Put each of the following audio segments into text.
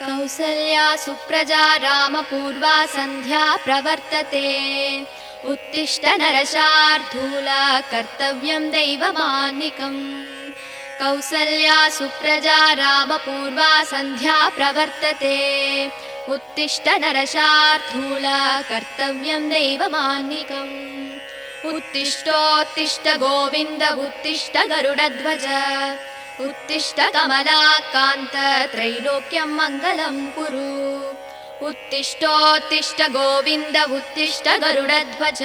कौसल्या सुप्रजा रामपूर्वा सन्ध्या प्रवर्तते। उत्तिष्ठ नरशार्धूला कर्तव्यं सुप्रजा रामपूर्वा सन्ध्या प्रवर्तते। उत्तिष्ठ नरशार्धूला कर्तव्यं दैवमान्निकम् उत्तिष्ठोत्तिष्ठ गोविन्द उत्तिष्ठ गरुडध्वज उत्तिष्ठ कमलाकान्त त्रैलोक्यं मङ्गलं कुरु। उत्तिष्ठोत्तिष्ठ गोविन्द उत्तिष्ठ गरुडध्वज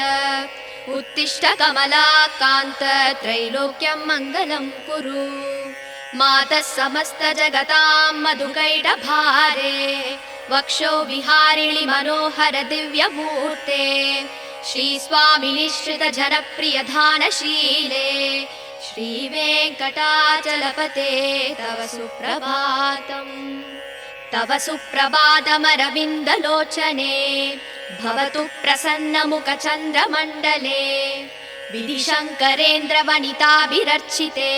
उत्तिष्ठ कमलाकान्त त्रैलोक्यं मङ्गलं कुरु। मातः समस्तजगतां मधुकैटभारे। वक्षो विहारिणि मनोहर दिव्यमूर्ते। श्रीस्वामिनिश्रितजनप्रियधानशीले श्रीवेङ्कटाचलपते तव सुप्रभातम् तव सुप्रभातमरविन्दलोचने भवतु प्रसन्नमुखचन्द्रमण्डले। विधिशङ्करेन्द्रवनिताभिरर्चिते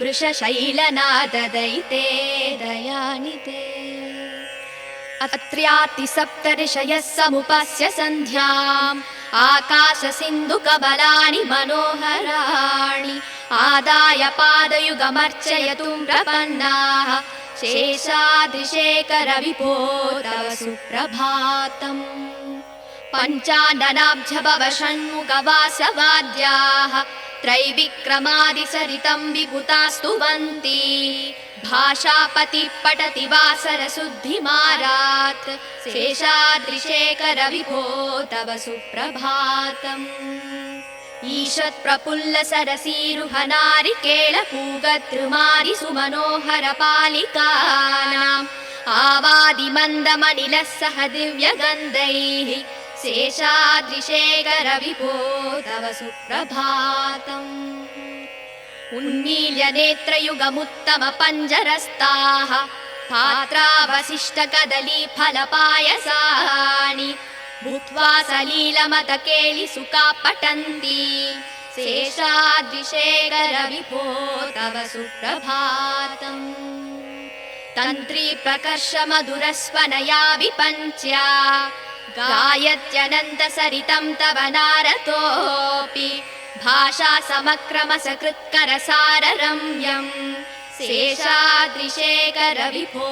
वृषशैलनाददयिते दयानिते। अत्र्यातिसप्तऋषयः समुपस्य सन्ध्याम् आकाशसिन्धुकबलानि मनोहराणि आदाय पादयुगमर्चयतु रवन्नाः शेषादिशेखरविपोद सुप्रभातम्। पञ्चाननाब्जभव षण्मुखवासवाद्याः गवासवाद्याः त्रैविक्रमादिचरितं विभुतास्तु मन्ति भाषापतिः पठति वासरशुद्धिमारात्। शेषाद्रिशेखरविभो तव सुप्रभातम्। ईषत्प्रफुल्लसरसीरुहनारिकेळपूगतृमारि सुमनोहरपालिकानाम् आवादिमन्दमनिलः सह दिव्यगन्धैः। शेषाद्रिशेखरविभो तव सुप्रभातम् उन्मील्य नेत्रयुगमुत्तमपञ्जरस्ताः पात्रावशिष्टकदलीफलपायसानि भूत्वा सलीलमतकेलिसुका पठन्ति शेषाद्रिशेखरविभो तव सुप्रभातम्। तन्त्री प्रकर्ष मधुरस्वनया विपञ्च्या गायत्यनन्तसरितं तव नारतोऽपि भाषा समक्रमसकृत्करसाररम्यम् शेषाद्रिशेखरविभो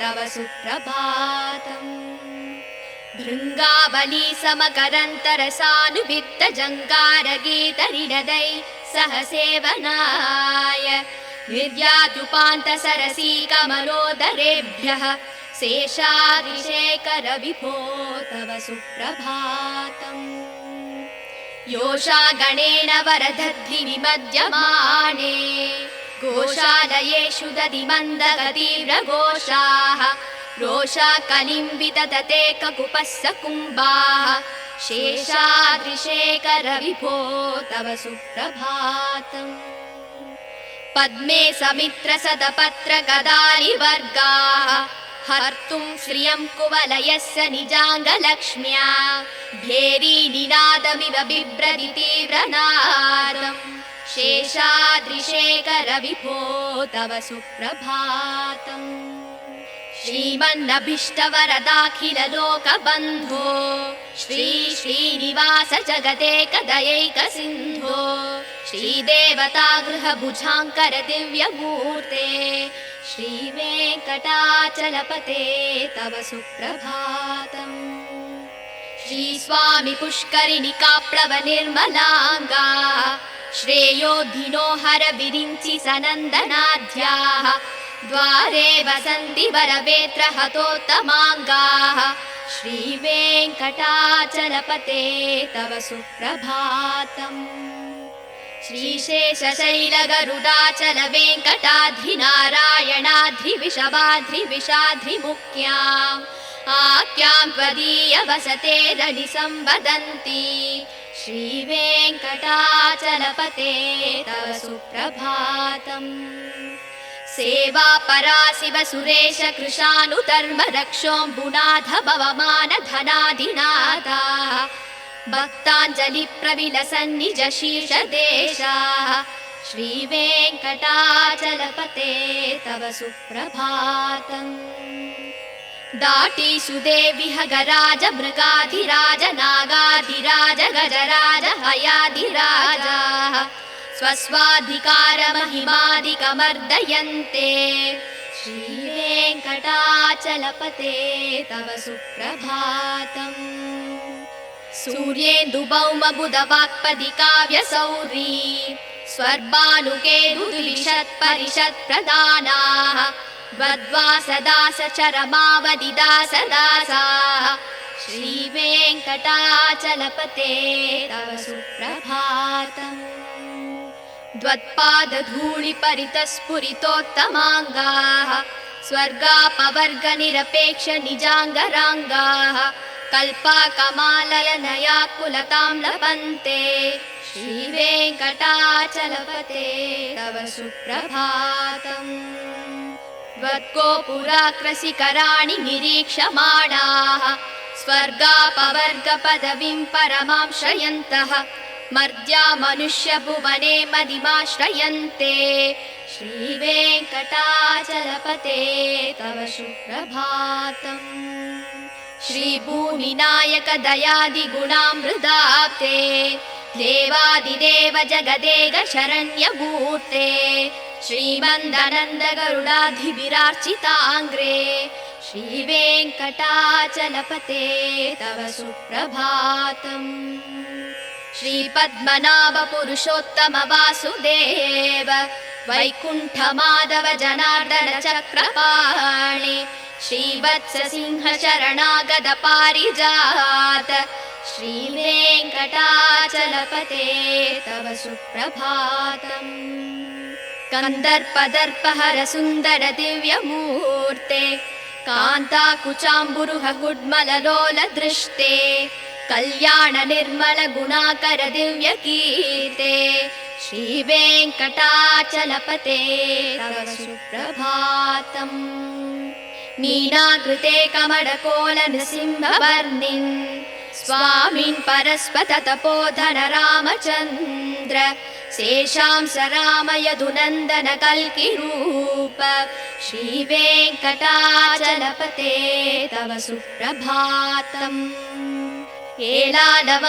तव सुप्रभातम्। भृङ्गावली समकरन्तरसानुभित्तजङ्गारगीतरिणदै सह सेवनाय निर्याद्युपान्तसरसी कमलोदरेभ्यः शेषादिशेखरविभो तव सुप्रभातम् योषा गणेन वरदद्धि विमद्यमाने गोशालयेषु दधि मन्दगतीव्रघोषाः। रोषा गोषाः रोषा ककुपः दते कुपस्सुम्भा शेषादिशेकरविपो तव सुप्रभातम्। पद्मे समित्र सदपत्र कदा हर्तुं श्रियं कुवलयस्य निजाङ्गलक्ष्म्या। भेरीनिनादमिव बिभ्रति तीव्रनादम् शेषाद्रिशेखरविभो तव सुप्रभातम् श्रीमन्नभीष्टवरदाखिललोकबन्धो श्री श्रीनिवास जगदेकदयैकसिन्धो श्रीदेवता गृह दिव्यमूर्ते श्रीमेकटाचलपते तव सुप्रभातम्। श्रीस्वामि पुष्करिणि काप्लव निर्मलाङ्गा विरिञ्चि सनन्दनाध्याः द्वारे वसन्ति वरवेत्र हतोत्तमाङ्गाः। श्रीवेङ्कटाचलपते तव सुप्रभातम्। श्रीशेषशैलगरुडाचल वेङ्कटाद्रिनारायणाद्रिविषवाद्रिविषाद्रिमुख्याम् आख्यां त्वदीयवसते रनिसम्वदन्ति श्रीवेङ्कटाचलपते तव सुप्रभातम् सेवा परा शिव सुरेश कृशानुधर्म रक्षोम्बुनाथ भवमान धनाधिनादा भक्ताञ्जलिप्रविलसन्निजशीष देशा श्रीवेङ्कटाचलपते तव सुप्रभातम्। दाटीषु सुदेवि ह गराज मृगाधिराज नागाधिराजगजराज हयाधिराजा स्वस्वाधिकारमहिमादिकमर्दयन्ते। श्रीवेङ्कटाचलपते तव सुप्रभातम्। सूर्येन्दुभौमबुधवाक्पदि काव्यसौरी स्वर्वानुगेरुषत्परिषत्प्रधाना वद्वासदास चरमावदि दासदासा श्रीवेङ्कटाचलपते तव सुप्रभातम्। द्वत्पादधूलिपरितस्फुरितोत्तमाङ्गाः स्वर्गापवर्गनिरपेक्ष निजाङ्गराङ्गाः कल्पाकमाललनया कुलतां लभन्ते। श्रीवेङ्कटाचलपते तव सुप्रभातम्। त्वत्कोपुराक्रसिकराणि निरीक्षमाणाः स्वर्गापवर्गपदवीं परमां श्रयन्तः मर्द्या मनुष्यभुवने मदिमाश्रयन्ते। श्रीवेङ्कटाचलपते तव सुप्रभातम्। श्रीभूमिनायक दयादिगुणामृदाप्ते देवादिदेव जगदेग शरण्यमूर्ते श्रीमन्दनन्द गरुडाधिभिरार्चिताङ्ग्रे श्रीवेङ्कटाचलपते तव सुप्रभातम् श्रीपद्मनाभपुरुषोत्तम वासुदेव वैकुण्ठ जनार्दन चक्रपाणि श्रीवत्ससिंह पारिजात श्रीवेङ्कटाचलपते तव सुप्रभातम्। कन्दर्प दर्पहर सुन्दर दिव्यमुहूर्ते कान्ताकुचाम्बुरुह गुड्मललोलदृष्टे कल्याण निर्मल श्रीवेङ्कटाचलपते तव सुप्रभातम्। मीनाकृते कृते स्वामिन् नृसिंहवर्निन् परस्पत तपोधन रामचन्द्र शेषां स रामयधुनन्दन कल्किरूप श्रीवेङ्कटाचलपते तव सुप्रभातम्।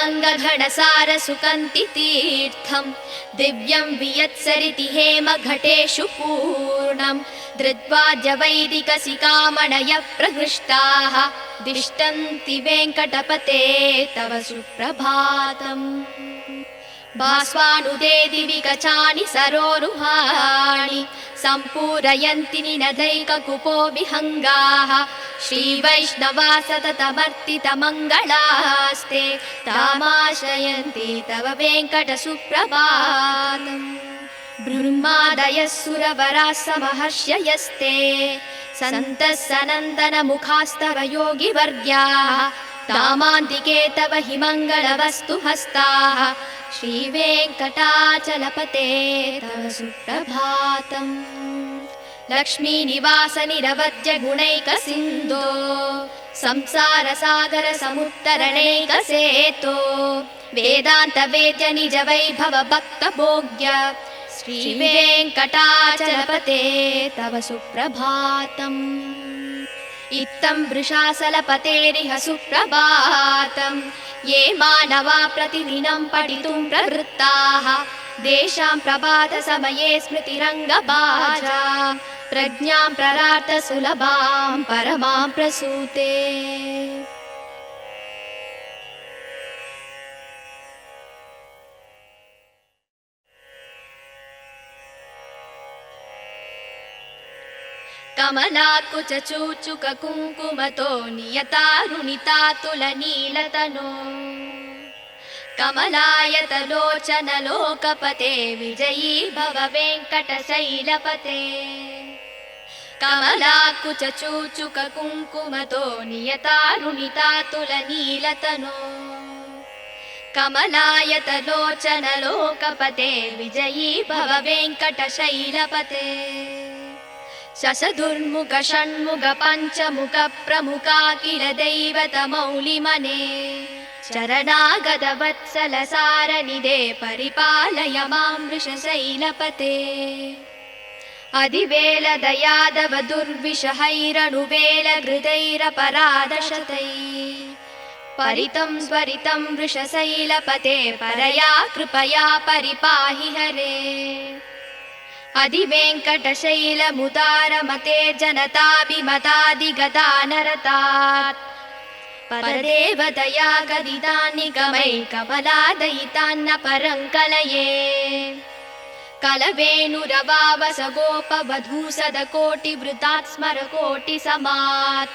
ङ्गघटसारसुकन्ति तीर्थं दिव्यं वियत्सरिति हेमघटेषु पूर्णं धृत्वा जवैदिकसिकामणयप्रहृष्टाः तिष्टन्ति वेङ्कटपते तव सुप्रभातम्। बास्वानुदेवि कचानि सरोरुहाणि सम्पूरयन्ति निनदैककुपो विहङ्गाः श्रीवैष्णवा सततमर्तितमङ्गलास्ते तामाश्रयन्ति तव वेङ्कटसुप्रभातम् ब्रह्मादयः सुरवराः समहर्षयस्ते सन्तः सनन्दनमुखास्तव योगिवर्ग्याः तामान्तिके तव हि मङ्गलवस्तु हस्ताः श्रीवेङ्कटाचलपते तव सुप्रभातम्। लक्ष्मीनिवासनिरवद्यगुणैकसिन्धो। संसारसागरसमुत्तरणैकसेतो। वेदान्तवेद्यनिजवैभवभक्तभोग्य श्रीवेङ्कटाचलपते तव सुप्रभातम्। इत्थं वृषासलपतेरिह सुप्रभातम्। ये मानवा प्रतिदिनं पठितुं प्रवृत्ताः। तेषां प्रभातसमये स्मृतिरङ्गबाजा। प्रज्ञां प्ररार्थ सुलभां परमां प्रसूते కమలాకుచూచుక కుంకుమతో నియతారుణితాతుల నీలతను కమలాయతలోచన లోకపతే విజయీ భవ వెంకట శైలపతే కమలాకుచూచుక కుంకుమతో నియతారుణితాతుల నీలతను కమలాయతలోచన లోకపతే విజయీ భవ వెంకట శైలపతే शशदुर्मुख षण्मुख पञ्चमुख प्रमुखा किल दैवतमौलिमने शरणागतवत्सलसारनिधे परिपालय मां वृषशैलपते। अधिवेलदयादव दुर्विषहैरनुवेलहृदैरपराधशतै परितं स्वरितं वृषशैलपते परया कृपया परिपाहि हरे अधिवेङ्कटशैलमुदारमते जनताभिमताधिगदा नरतात् परदेव दयागदिदानिगमैकमलादयितान्नपरं कलये कलवेणुरवाव स गोपवधूसदकोटिवृतात् स्मरकोटिसमात्।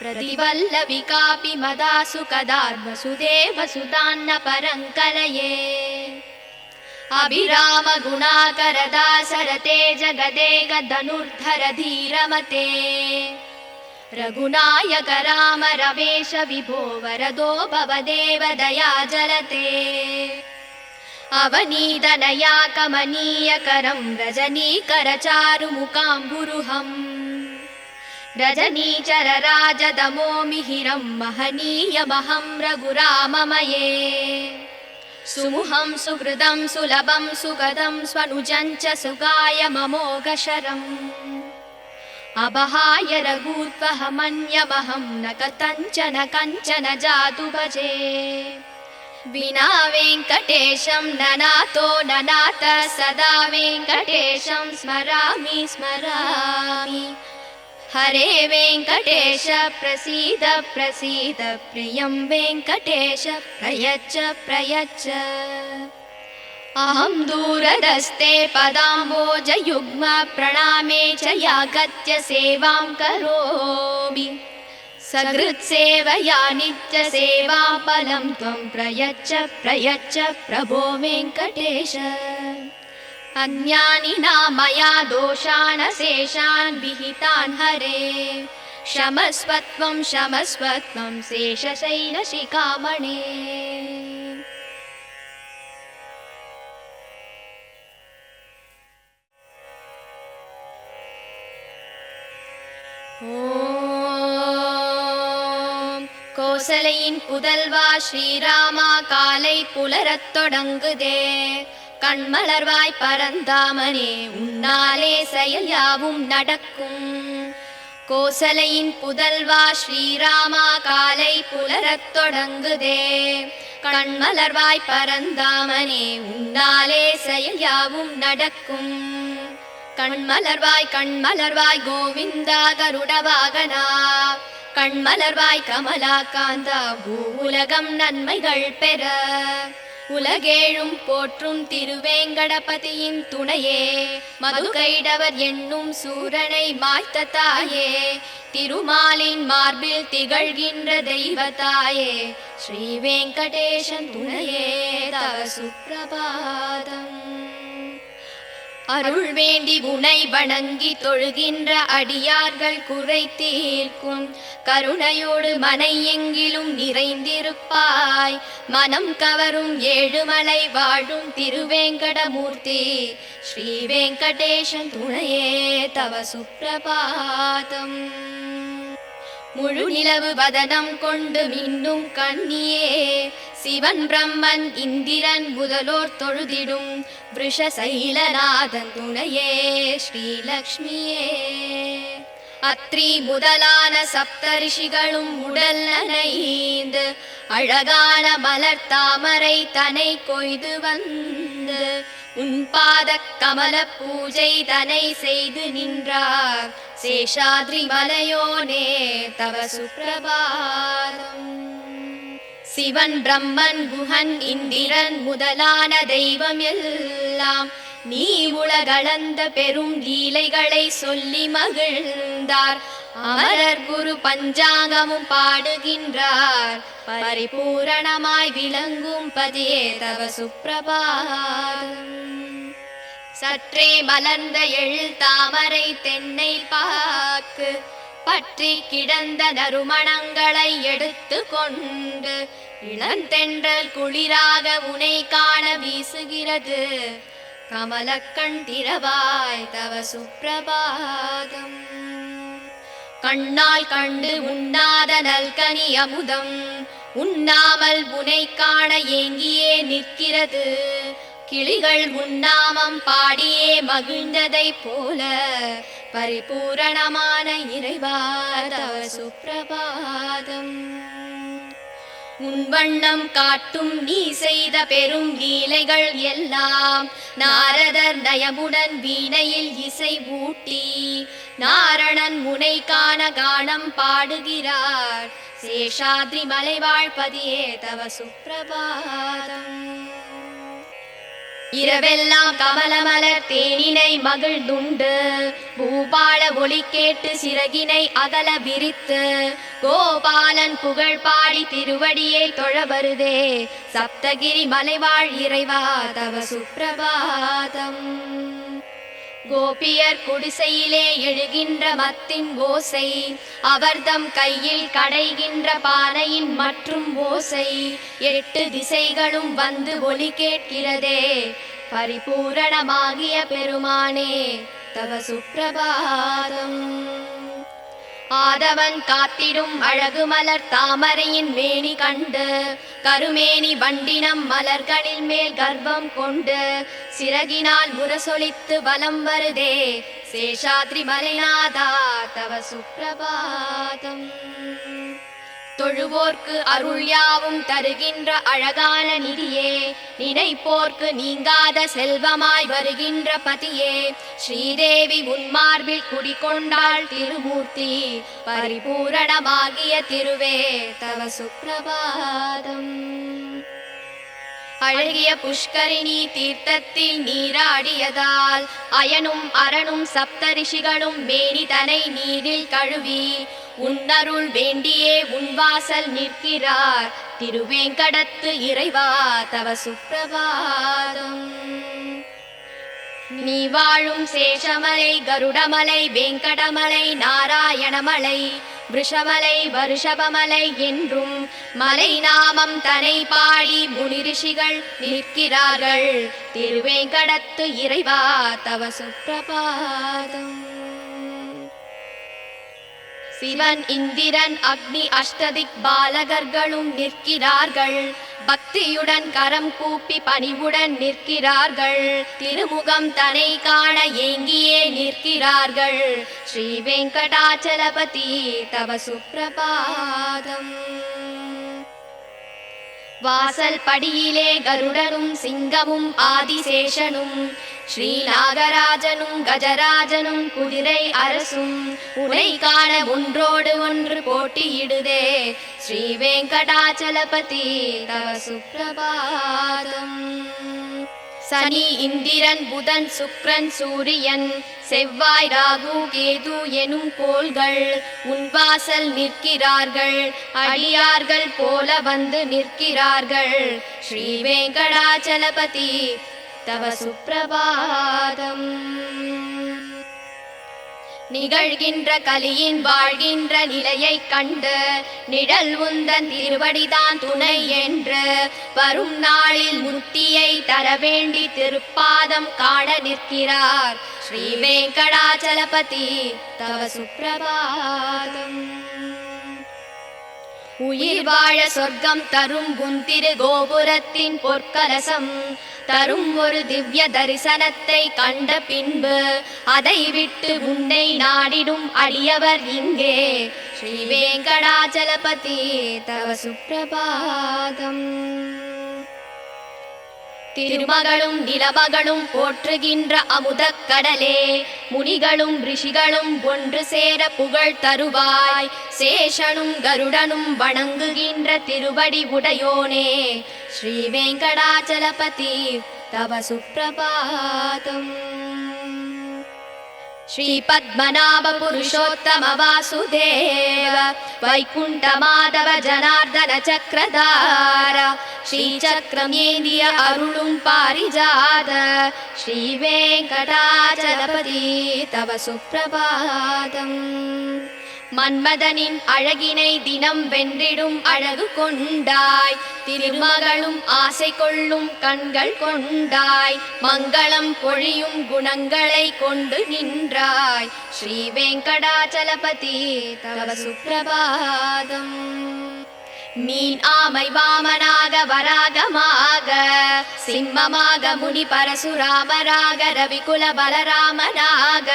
प्रतिवल्लविकापि मदासु कदा वसुदेवसुतान्न परं कलये अभिराम धीरमते रघुनायक राम रमेश विभो वरदो भवदेव दया जलते अवनीदनया कमनीयकरं रजनीकरचारुमुकाम्बुरुहम् रजनीचरराजदमो मिहिरं महनीयमहं रघुराममये सुमुहं सुहृदं सुलभं सुगदं स्वनुजं च सुगाय ममोघशरम्। अबहाय रघूत्वहमन्यमहं न कथञ्चन कञ्चन जातु भजे विना वेङ्कटेशं ननातो ननाथ सदा वेङ्कटेशं स्मरामि स्मरामि हरे वेङ्कटेश प्रसीद प्रसीद प्रियं वेङ्कटेश प्रयच्छ प्रयच्छ। अहं दूरदस्ते पदाम्बोजयुग्म प्रणामे च यागत्य सेवां करोमि। सकृत्सेवया फलं त्वं प्रयच्छ प्रयच्छ प्रभो वेङ्कटेश अज्ञानिना मया दोषाणशेषान् विहितान् हरे क्षमस्वत्वं क्षमस्वत्वं शेषशैलशिखामणे ஓம் கோசலையின் புதல்வா ஸ்ரீராமா காலை புலரத் தொடங்குதே கண்மலர்வாய் பரந்தாமனே உன்னாலே செயல் யாவும் நடக்கும். கோசலையின் புதல்வா ஸ்ரீராமா காலை புலரத் தொடங்குதே. கண்மலர்வாய் பரந்தாமனே உன்னாலே செயல் யாவும் நடக்கும். கண்மலர்வாய் கண்மலர்வாய் கோவிந்தா கருடவாகனா கண்மலர்வாய் கமலா காந்தா பூ உலகம் நன்மைகள் பெற. உலகேழும் போற்றும் திருவேங்கடபதியின் துணையே. மதுகைடவர் என்னும் சூரனை மாய்த்த தாயே. திருமாலின் மார்பில் திகழ்கின்ற தெய்வத்தாயே. ஸ்ரீ வெங்கடேசன் துணையே. தவ சுப்பிரபாதம். அருள் வேண்டி உனை வணங்கி தொழுகின்ற அடியார்கள் குறை தீர்க்கும் கருணையோடு மனை எங்கிலும் நிறைந்திருப்பாய். மனம் கவரும் ஏழுமலை வாழும் திருவேங்கடமூர்த்தி. ஸ்ரீ வெங்கடேஷன் துணையே தவ சுப்பிரபாதம் முழு நிலவு வதனம் கொண்டு மின்னும் கண்ணியே. சிவன் பிரம்மன் இந்திரன் முதலோர் தொழுதிடும் விஷசைலநாதன் துணையே ஸ்ரீலக்ஷ்மியே. அத்ரி முதலான சப்தரிஷிகளும் உடல் நனைந்து அழகான மலர் தாமரை தனை கொய்து வந்து உன் பாத கமல பூஜை தனை செய்து நின்றார். சேஷாத்ரி மலையோனே தவ சுப்பிரபாதம் சிவன் பிரம்மன் குஹன் இந்திரன் முதலான தெய்வம் எல்லாம் நீ உலகளந்த பெரும் லீலைகளை சொல்லி மகிழ்ந்தார். அமரர் குரு பஞ்சாங்கமும் பாடுகின்றார். பரிபூரணமாய் விளங்கும் பதியே தவ சுப்பிரபாதம் சற்றே மலர்ந்த எழில் தாமரை தென்னை பாக்கு பற்றி கிடந்த நறுமணங்களை எடுத்து கொண்டு இளந்தென்றல் குளிராக உனை காண வீசுகிறது. கமலக்கண்டிரவாய் தவ சுப்பிரபாதம். கண்ணால் கண்டு உண்ணாத நல்கனி அமுதம். உண்ணாமல் புனை காண ஏங்கியே நிற்கிறது. கிளிகள் உண்ணாமம் பாடியே மகிழ்ந்ததைப் போல பரிபூரணமான இறைவா தவ சுப்பிரபாதம். உன் வண்ணம் காட்டும் நீ செய்த பெரும் லீலைகள் எல்லாம். நாரதர் நயமுடன் வீணையில் இசை ஊட்டி நாரணன் முனை காண கானம் பாடுகிறார். சேஷாத்ரி மலைவாழ்பதியே தவ சுப்பிரபாதம். இரவெல்லாம் கமலமலர் தேனினை மகிழ்ந்துண்டு. பூபால ஒளி கேட்டு சிறகினை அகல விரித்து. கோபாலன் புகழ் பாடி திருவடியை தொழ வருதே. சப்தகிரி மலைவாழ் இறைவா தவ சுப்பிரபாதம் கோபியர் குடிசையிலே எழுகின்ற மத்தின் ஓசை அவர்தம் கையில் கடைகின்ற பானையின் மற்றும் ஓசை. எட்டு திசைகளும் வந்து ஒளி கேட்கிறதே பரிபூரணமாகிய பெருமானே தவ சுப்பிரபாதம் ஆதவன் காத்திடும் அழகு மலர் தாமரையின் மேனி கண்டு கருமேனி வண்டினம் மலர்களில் மேல் கர்ப்பம் கொண்டு சிறகினால் முரசொலித்து வலம் வருதே சேஷாத்ரி மலைநாதா தவ சுப்பிரபாதம் தொழுவோர்க்கு அருள் யாவும் தருகின்ற அழகான நிதியே. நினைப்போர்க்கு நீங்காத செல்வமாய் வருகின்ற பதியே. ஸ்ரீதேவி உன்மார்பில் குடிகொண்டாள் திருமூர்த்தி. பரிபூரணமாகிய திருவே தவ சுப்பிரபாதம். அழகிய புஷ்கரிணி தீர்த்தத்தில் நீராடியதால் அயனும் அரணும் சப்தரிஷிகளும் மேனி தனை நீரில் கழுவி உன்னருள் வேண்டியே உன்வாசல் நிற்கிறார். திருவேங்கடத்து இறைவா தவ சுப்பிரபாதம். நீ வாழும் சேஷமலை கருடமலை வெங்கடமலை நாராயணமலை விஷமலை வருஷபமலை என்றும் மலை நாமம் தனை பாடி முனிரிஷிகள் நிற்கிறார்கள். திருவேங்கடத்து இறைவா தவ சுப்பிரபாதம். சிவன் இந்திரன் அக்னி அஷ்டதிக் பாலகர்களும் நிற்கிறார்கள். பக்தியுடன் கரம் கூப்பி பணிவுடன் நிற்கிறார்கள். திருமுகம் தனை காண ஏங்கியே நிற்கிறார்கள். ஸ்ரீ வெங்கடாச்சலபதி தவ சுப்பிரபாதம். வாசல் படியிலே கருடனும் சிங்கமும் ஆதிசேஷனும் ஸ்ரீநாகராஜனும் கஜராஜனும் குதிரை அரசும் உனை காண ஒன்றோடு ஒன்று போட்டியிடுதே. ஸ்ரீ வெங்கடாச்சலபதி தவ சுப்பிரபாதம். சனி இந்திரன் புதன் சுக்ரன் சூரியன். செவ்வாய் ராகு கேது எனும் கோள்கள் உன்வாசல் நிற்கிறார்கள். அடியார்கள் போல வந்து நிற்கிறார்கள். ஸ்ரீ வெங்கடாச்சலபதி தவ சுப்பிரபாதம். நிகழ்கின்ற கலியின் வாழ்கின்ற நிலையைக் கண்டு நிழல் உந்தன் திருவடிதான் துணை என்று வரும் நாளில் முத்தியை தர வேண்டி திருப்பாதம் காண நிற்கிறார். ஸ்ரீ வெங்கடாச்சலபதி தவ சுப்பிரபாதம். உயிர் வாழ சொர்க்கம் தரும் குந்திரு கோபுரத்தின் பொற்கலசம். தரும் ஒரு திவ்ய தரிசனத்தை கண்ட பின்பு அதை விட்டு உன்னை நாடிடும் அடியவர் இங்கே. ஸ்ரீ வேங்கடாச்சலபதி தவ சுப்பிரபாதம். திருமகளும் நிலமகளும் போற்றுகின்ற அமுதக் கடலே. முனிகளும் ரிஷிகளும் ஒன்று சேர புகழ் தருவாய். சேஷனும் கருடனும் வணங்குகின்ற திருவடி உடையோனே. ஸ்ரீ வெங்கடாச்சலபதி தவ சுப்பிரபாதம் श्रीपद्मनाभपुरुषोत्तम वासुदेव वैकुण्ठमाधव जनार्दनचक्रधार श्रीचक्रमेन्द्रिय अरुणुं पारिजात श्रीवेङ्कटाचलपति तव सुप्रभातम्। மன்மதனின் அழகினை தினம் வென்றிடும் அழகு கொண்டாய். திருமகளும் ஆசை கொள்ளும் கண்கள் கொண்டாய். மங்களம் பொழியும் குணங்களை கொண்டு நின்றாய். ஸ்ரீ வெங்கடாச்சலபதி தவ சுப்பிரபாதம் மீன் ஆமை வாமனாக வராகமாக சிம்மமாக முனி பரசுராமராக ரவிகுல பலராமனாக.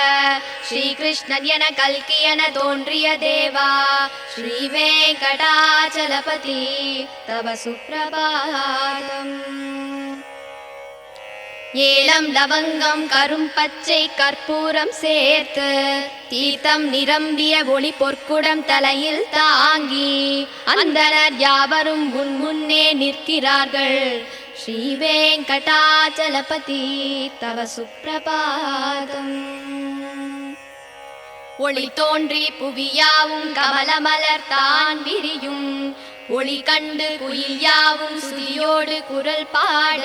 ஸ்ரீகிருஷ்ணன் என கல்கி என தோன்றிய தேவா ஸ்ரீ வெங்கடாச்சலபதி தவ சுப்பிரபாதம். ஏலம் லவங்கம் கரும் பச்சை கற்பூரம் சேர்த்து தீர்த்தம் நிரம்பிய ஒளி பொற்குடம் தலையில் தாங்கி அந்தனர் யாவரும் உன் முன்னே நிற்கிறார்கள். ஸ்ரீ வெங்கடாச்சலபதி தவ சுப்பிரபாதம். ஒளி தோன்றி புவியாவும் கமலமலர் தான் விரியும். ஒளி கண்டு குயில் யாவும் சுதியோடு குரல் பாட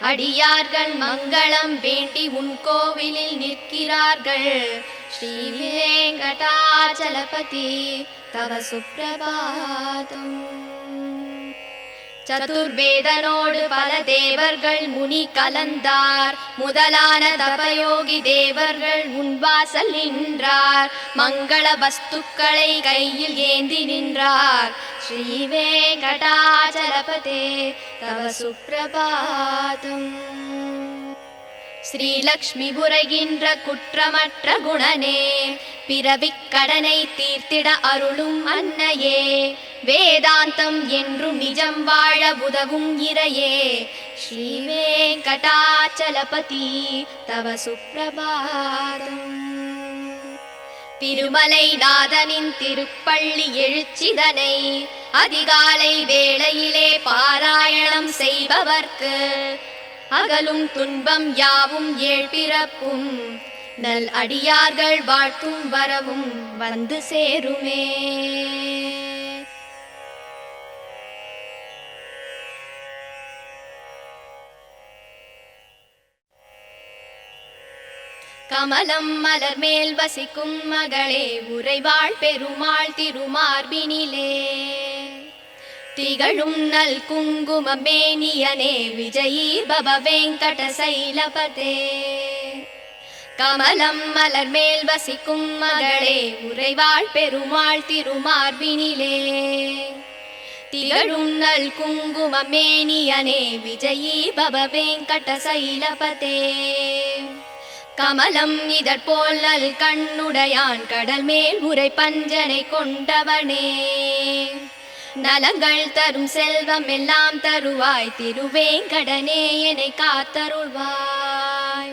அடியார்கள் மங்களம் வேண்டி உன் கோவிலில் நிற்கிறார்கள். ஸ்ரீ வேங்கடாச்சலபதி தவ சுப்பிரபாதம். சதுர்வேதனோடு பல தேவர்கள் முனி கலந்தார். முதலான தபயோகி தேவர்கள் முன்வாசல் நின்றார். மங்கள வஸ்துக்களை கையில் ஏந்தி நின்றார். ஸ்ரீவே தவ சுப்பிரபாதம் ஸ்ரீலக்ஷ்மி புரைகின்ற குற்றமற்ற குணனே. பிறவிக் கடனை தீர்த்திட அருளும் அன்னையே. வேதாந்தம் என்றும் நிஜம் வாழ உதவும் இறையே. ஸ்ரீ வெங்கடாச்சலபதி தவ சுப்பிரபாதம். திருமலை நாதனின் திருப்பள்ளி எழுச்சிதனை அதிகாலை வேளையிலே பாராயணம் செய்பவர்க்கு அகலும் துன்பம் யாவும் ஏழ்பிறப்பும் நல் அடியார்கள் வாழ்த்தும் வரவும் வந்து சேருமே. கமலம் மலர் மேல் வசிக்கும் மகளே உறைவாள் பெருமாள் திருமார்பினிலே. திகழும் நல் குங்குமமேனியனே விஜயீ பவ வெங்கட சைலபதே. கமலம் மலர் மேல் வசிக்கும் மகளே உறைவாள் பெருமாள் திருமார்பினிலே. திகழும் நல் குங்குமமேனியனே விஜயீ பவ வெங்கட சைலபதே. கமலம் இதற்போல் நல் கண்ணுடையான் கடல் மேல் உரை பஞ்சனை கொண்டவனே. நலங்கள் தரும் செல்வம் எல்லாம் தருவாய். திருவேங்கடனே என்னை காத்தருள்வாய்.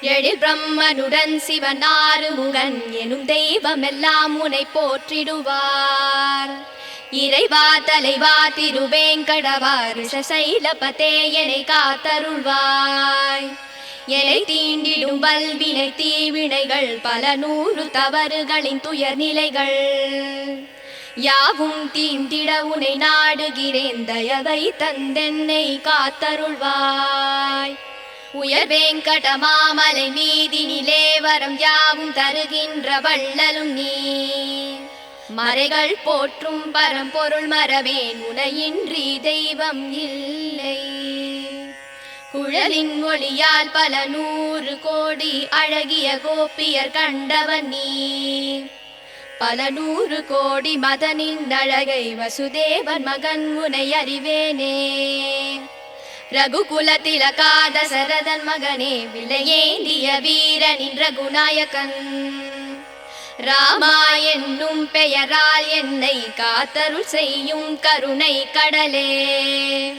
எழில் பிரம்மனுடன் சிவனாறு முகன் எனும் தெய்வம் எல்லாம் உனை போற்றிடுவார். இறைவா தலைவா திருவேங்கடவா ரிஷசைலபதே என்னை காத்தருள்வாய். எலை தீண்டிடும் வல்வினை தீவினைகள் பல நூறு தவறுகளின் துயர் நிலைகள் யாவும் தீந்திட உனை நாடுகிறேன். தயவை தந்தென்னை காத்தருள்வாய். உயர் வேங்கட மாமலை மீதினிலே வரம் யாவும் தருகின்ற வள்ளலும் நீ. மறைகள் போற்றும் பரம்பொருள் மரவேன் உனையின்றி தெய்வம் இல்லை. குழலின் ஒளியால் பல நூறு கோடி அழகிய கோப்பியர் கண்டவன் நீ. பல நூறு கோடி மதனின் அழகை வசுதேவன் மகன் உனை அறிவேனே. ரகுகுல திலகாத சரதன் மகனே விலையேந்திய வீரனின் ரகுநாயகன் ராமா என்னும் பெயரால் என்னை காத்தருள் செய்யும் கருணை கடலே.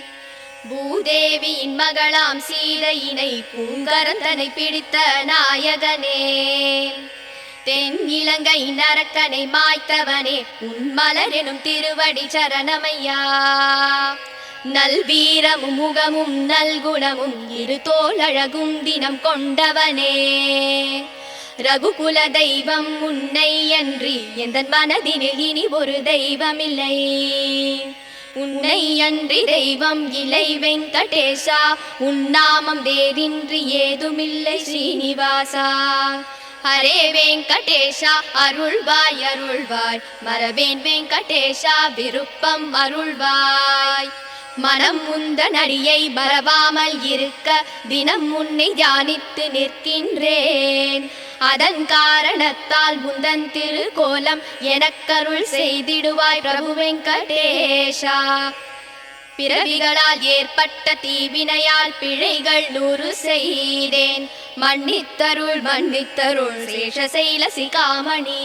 பூதேவியின் மகளாம் சீதையினை பூங்கரந்தனை பிடித்த நாயகனே. தென் இலங்கை நரக்கனை மாய்த்தவனே உன்மலரெனும் திருவடி சரணமையா. நல்வீரமும் முகமும் நல்குணமும் இரு தோளழகும் தினம் கொண்டவனே. ரகுகுல தெய்வம் உன்னை அன்றி எந்த மனதினில் இனி ஒரு தெய்வமில்லை. உன்னை அன்றி தெய்வம் இலை வெங்கடேஷா உன் நாமம் வேறின்றி ஏதுமில்லை ஸ்ரீனிவாசா ஹரே வெங்கடேஷா அருள்வாய் அருள்வாய். மரபேன் வெங்கடேஷா விருப்பம் அருள்வாய். மனம் முந்த நடியை மறவாமல் இருக்க தினம் உன்னை தியானித்து நிற்கின்றேன். அதன் காரணத்தால் முந்தன் திருக்கோலம் எனக்கருள் செய்திடுவாய் பிரபு வெங்கடேஷா. பிறவிகளால் ஏற்பட்ட தீவினையால் பிழைகள் நூறு செய்தேன். மன்னித்தருள் மன்னித்தருள் சேஷசைல சிகாமணி